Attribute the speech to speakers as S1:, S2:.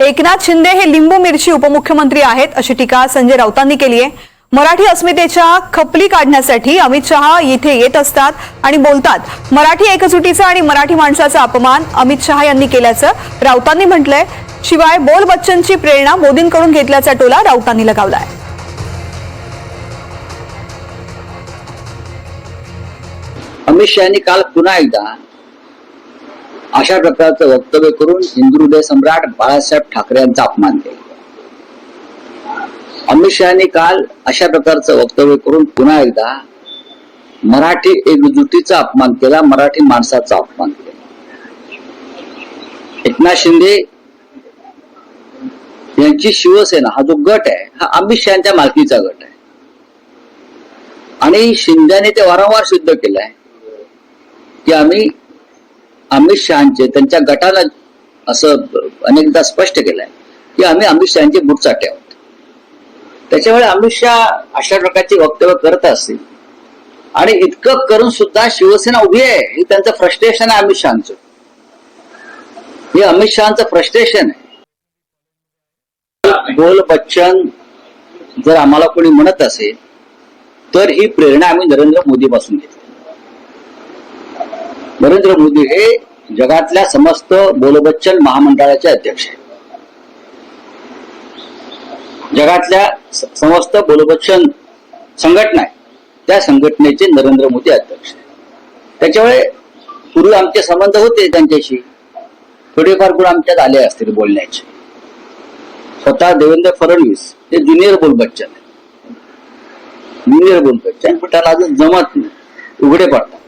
S1: एकनाथ शिंदे हे लिंबू मिरची उपमुख्यमंत्री आहेत अशी टीका संजय राऊतांनी केली आहे. मराठी अस्मितेच्या खपली काढण्यासाठी अमित शहा इथे येत असतात आणि बोलतात मराठी एकजुटीचा आणि मराठी माणसाचा अपमान अमित शहा यांनी केल्याचं राऊतांनी म्हटलंय. शिवाय बोल बच्चनची प्रेरणा मोदींकडून घेतल्याचा टोला राऊतांनी लगावलाय.
S2: अमित शहानी काल पुन्हा एकदा अशा प्रकारचं वक्तव्य करून हिंदू हृदय सम्राट बाळासाहेब ठाकरे यांचा अपमान केला. अमित शहानी काल अशा प्रकारचं वक्तव्य करून पुन्हा एकदा मराठी एकजुटीचा अपमान केला मराठी माणसाचा अपमान केला. एकनाथ शिंदे यांची शिवसेना हा जो गट आहे हा अमित शहाच्या मालकीचा गट आहे. आणि शिंद्याने ते वारंवार सिद्ध केलंय की आम्ही अमित शहाचे त्यांच्या गटाला असं अनेकदा स्पष्ट केलंय की आम्ही अमित शहाचे बुटचाटे आहोत. त्याच्यामुळे अमित शहा अशा प्रकारची वक्तव्य करत असतील. आणि इतकं करून सुद्धा शिवसेना उभी आहे हे त्यांचं फ्रस्ट्रेशन आहे अमित शहाचं. हे अमित शहाचं फ्रस्ट्रेशन आहे. बोल बच्चन जर आम्हाला कोणी म्हणत असेल तर ही प्रेरणा आम्ही नरेंद्र मोदी पासून घेतली. नरेंद्र मोदी हे जगातल्या समस्त बोलबच्चन महामंडळाचे अध्यक्ष आहेत. जगातल्या समस्त बोलबच्चन संघटना आहे त्या संघटनेचे नरेंद्र मोदी अध्यक्ष त्याच्यामुळे पूर्वी आमचे संबंध होते त्यांच्याशी. थोडेफार गुण आमच्यात आले असतील बोलण्याचे. स्वतः देवेंद्र फडणवीस हे ज्युनियर बोलबच्चन ज्युनियर बोलबच्चन पण त्याला अजून जमत नाही. उघडे पडतात.